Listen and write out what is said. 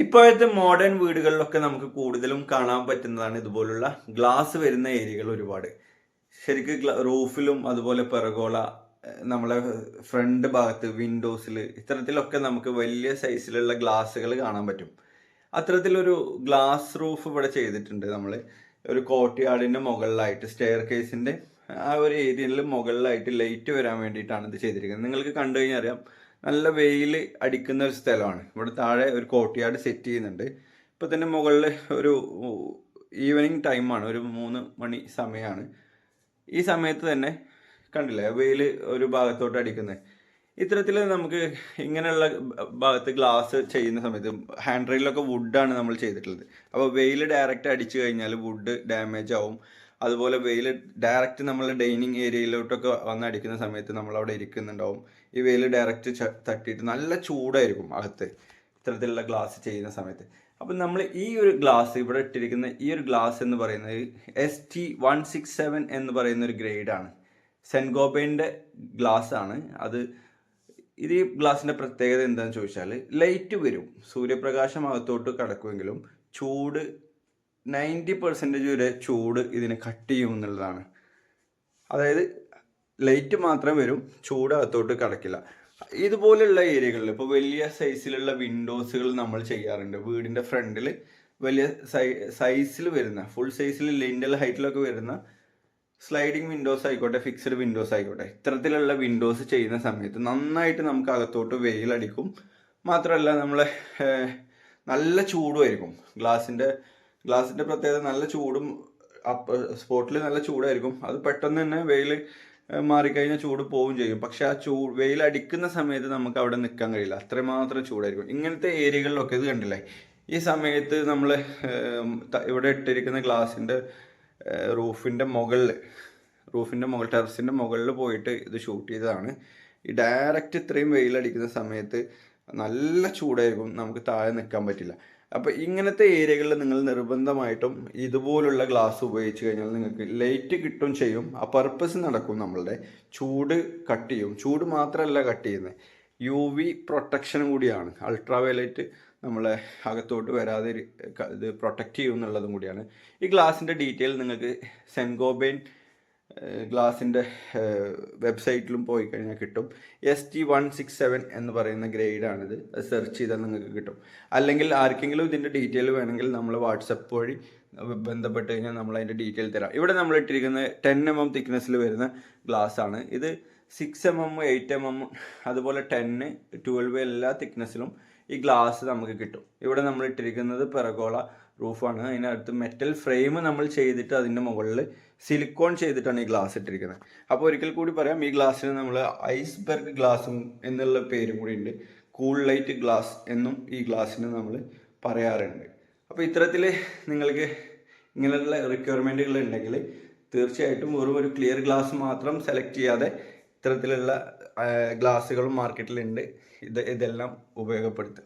ഇപ്പോഴത്തെ മോഡേൺ വീടുകളിലൊക്കെ നമുക്ക് കൂടുതലും കാണാൻ പറ്റുന്നതാണ് ഇതുപോലുള്ള ഗ്ലാസ് വരുന്ന ഏരിയകൾ ഒരുപാട്. ശരിക്കും റൂഫിലും അതുപോലെ പെറകോള നമ്മളെ ഫ്രണ്ട് ഭാഗത്ത് വിൻഡോസിൽ ഇത്തരത്തിലൊക്കെ നമുക്ക് വലിയ സൈസിലുള്ള ഗ്ലാസ്സുകൾ കാണാൻ പറ്റും. അത്തരത്തിലൊരു ഗ്ലാസ് റൂഫ് ഇവിടെ ചെയ്തിട്ടുണ്ട് നമ്മൾ ഒരു കോർട്ട്യാർഡിന്റെ മുകളിലായിട്ട് സ്റ്റെയർ കേസിന്റെ ആ ഒരു ഏരിയയിൽ മുകളിലായിട്ട് ലൈറ്റ് വരാൻ വേണ്ടിയിട്ടാണ് ഇത് ചെയ്തിരിക്കുന്നത്. നിങ്ങൾക്ക് കണ്ടു കഴിഞ്ഞാൽ അറിയാം നല്ല വെയിൽ അടിക്കുന്ന ഒരു സ്ഥലമാണ്. ഇവിടെ താഴെ ഒരു കോട്ടിയാട് സെറ്റ് ചെയ്യുന്നുണ്ട്. ഇപ്പോൾ തന്നെ മുകളിൽ ഒരു ഈവനിങ് ടൈമാണ്. ഒരു മൂന്ന് മണി സമയമാണ് ഈ സമയത്ത് തന്നെ കണ്ടില്ലേ വെയിൽ ഒരു ഭാഗത്തോട്ട് അടിക്കുന്നത് ഇത്തരത്തിൽ നമുക്ക് ഇങ്ങനെയുള്ള ഭാഗത്ത് ഗ്ലാസ് ചെയ്യുന്ന സമയത്ത് ഹാൻഡ് റെയിലൊക്കെ വുഡാണ് നമ്മൾ ചെയ്തിട്ടുള്ളത്. അപ്പോൾ വെയിൽ ഡയറക്റ്റ് അടിച്ചു കഴിഞ്ഞാൽ വുഡ് ഡാമേജ് ആവും. അതുപോലെ വെയിൽ ഡയറക്റ്റ് നമ്മൾ ഡൈനിങ് ഏരിയയിലോട്ടൊക്കെ വന്ന് അടിക്കുന്ന സമയത്ത് നമ്മൾ അവിടെ ഇരിക്കുന്നുണ്ടാവും. ഈ വെയിൽ ഡയറക്റ്റ് തട്ടിയിട്ട് നല്ല ചൂടായിരിക്കും അകത്ത്. ഇത്തരത്തിലുള്ള ഗ്ലാസ് ചെയ്യുന്ന സമയത്ത്. അപ്പം നമ്മൾ ഈ ഒരു ഗ്ലാസ് ഇവിടെ ഇട്ടിരിക്കുന്ന ഈ ഒരു ഗ്ലാസ് എന്ന് പറയുന്നത് S T one six seven എന്ന് പറയുന്ന ഒരു ഗ്രേഡാണ് സെൻഗോബൈന്റെ ഗ്ലാസ് ആണ്. അത് ഇത് ഈ ഗ്ലാസിന്റെ പ്രത്യേകത എന്താണെന്ന് ചോദിച്ചാൽ ലൈറ്റ് വരും. സൂര്യപ്രകാശം അകത്തോട്ട് കടക്കുമെങ്കിലും ചൂട് നയന്റി പെർസെന്റേജ് വരെ ചൂട് ഇതിനെ കട്ട് ചെയ്യും എന്നുള്ളതാണ്. അതായത് ലൈറ്റ് മാത്രം വരും ചൂട് അകത്തോട്ട് കടക്കില്ല. ഇതുപോലെയുള്ള ഏരിയകളിൽ ഇപ്പോൾ വലിയ സൈസിലുള്ള വിൻഡോസുകൾ നമ്മൾ ചെയ്യാറുണ്ട്. വീടിന്റെ ഫ്രണ്ടിൽ വലിയ സൈ സൈസിൽ വരുന്ന ഫുൾ സൈസിൽ ലിൻഡൽ ഹൈറ്റിലൊക്കെ വരുന്ന സ്ലൈഡിങ് വിൻഡോസ് ആയിക്കോട്ടെ ഫിക്സഡ് വിൻഡോസ് ആയിക്കോട്ടെ ഇത്തരത്തിലുള്ള വിൻഡോസ് ചെയ്യുന്ന സമയത്ത് നന്നായിട്ട് നമുക്ക് അകത്തോട്ട് വെയിലടിക്കും മാത്രമല്ല നമ്മളെ നല്ല ചൂടുമായിരിക്കും ഗ്ലാസിന്റെ ഗ്ലാസിന്റെ പ്രത്യേകത നല്ല ചൂടും സ്പോട്ടിൽ നല്ല ചൂടായിരിക്കും. അത് പെട്ടെന്ന് തന്നെ വെയിൽ മാറിക്കഴിഞ്ഞാൽ ചൂട് പോവുകയും ചെയ്യും. പക്ഷെ ആ ചൂ വെയിൽ അടിക്കുന്ന സമയത്ത് നമുക്ക് അവിടെ നിൽക്കാൻ കഴിയില്ല. അത്രമാത്രം ചൂടായിരിക്കും. ഇങ്ങനത്തെ ഏരിയകളിലൊക്കെ ഇത് കണ്ടില്ലേ? ഈ സമയത്ത് നമ്മൾ ഇവിടെ ഇട്ടിരിക്കുന്ന ഗ്ലാസിന്റെ റൂഫിന്റെ മുകളിൽ റൂഫിന്റെ മുകൾ ടെറസിന്റെ മുകളിൽ പോയിട്ട് ഇത് ഷൂട്ട് ചെയ്തതാണ്. ഈ ഡയറക്റ്റ് ഇത്രയും വെയിലടിക്കുന്ന സമയത്ത് നല്ല ചൂടായിരിക്കും. നമുക്ക് താഴെ നിൽക്കാൻ പറ്റില്ല. അപ്പോൾ ഇങ്ങനത്തെ ഏരിയകളിൽ നിങ്ങൾ നിർബന്ധമായിട്ടും ഇതുപോലുള്ള ഗ്ലാസ് ഉപയോഗിച്ച് കഴിഞ്ഞാൽ നിങ്ങൾക്ക് ലൈറ്റ് കിട്ടും ചെയ്യും. ആ പർപ്പസ് നടക്കും നമ്മളുടെ. ചൂട് കട്ട് ചെയ്യും. ചൂട് മാത്രമല്ല കട്ട് ചെയ്യുന്നത്. യു വി പ്രൊട്ടക്ഷനും കൂടിയാണ്. അൾട്രാ വയലറ്റ് നമ്മളെ അകത്തോട്ട് വരാതെ ഇത് പ്രൊട്ടക്റ്റ് ചെയ്യും എന്നുള്ളതും കൂടിയാണ്. ഈ ഗ്ലാസിന്റെ ഡീറ്റെയിൽ നിങ്ങൾക്ക് സെൻഗോബൈൻ ഗ്ലാസിന്റെ വെബ്സൈറ്റിലും പോയി കഴിഞ്ഞാൽ കിട്ടും. S T one six seven എന്ന് പറയുന്ന ഗ്രേഡാണിത് സെർച്ച് ചെയ്താൽ നിങ്ങൾക്ക് കിട്ടും. അല്ലെങ്കിൽ ആർക്കെങ്കിലും ഇതിന്റെ ഡീറ്റെയിൽ വേണമെങ്കിൽ നമ്മൾ വാട്സപ്പ് വഴി ബന്ധപ്പെട്ട് കഴിഞ്ഞാൽ നമ്മൾ അതിന്റെ ഡീറ്റെയിൽ തരാം. ഇവിടെ നമ്മൾ ഇട്ടിരിക്കുന്ന ടെൻ എം എം തിക്നെസ്സിൽ വരുന്ന ഗ്ലാസ് ആണ്. ഇത് six M M eight M M അതുപോലെ ടെന്ന് ട്വൽവ് എല്ലാ തിക്നെസ്സിലും ഈ ഗ്ലാസ് നമുക്ക് കിട്ടും. ഇവിടെ നമ്മൾ ഇട്ടിരിക്കുന്നത് പെറഗോള റൂഫാണ്. അതിനകത്ത് മെറ്റൽ ഫ്രെയിം നമ്മൾ ചെയ്തിട്ട് അതിന്റെ മുകളിൽ സിലിക്കോൺ ചെയ്തിട്ടാണ് ഈ ഗ്ലാസ് ഇട്ടിരിക്കുന്നത്. അപ്പോൾ ഒരിക്കൽ കൂടി പറയാം ഈ ഗ്ലാസ്സിന് നമ്മൾ ഐസ്ബെർഗ് ഗ്ലാസും എന്നുള്ള പേരും കൂടി ഉണ്ട്. കൂൾ ലൈറ്റ് ഗ്ലാസ് എന്നും ഈ ഗ്ലാസ്സിന് നമ്മൾ പറയാറുണ്ട്. അപ്പോൾ ഇത്തരത്തിൽ നിങ്ങൾക്ക് ഇങ്ങനെയുള്ള റിക്വയർമെന്റുകൾ ഉണ്ടെങ്കിൽ തീർച്ചയായിട്ടും വെറും ഒരു ക്ലിയർ ഗ്ലാസ് മാത്രം സെലക്ട് ചെയ്യാതെ ഇത്തരത്തിലുള്ള ഗ്ലാസ്സുകളും മാർക്കറ്റിലുണ്ട് ഇത് ഇതെല്ലാം ഉപയോഗപ്പെടുത്തുക.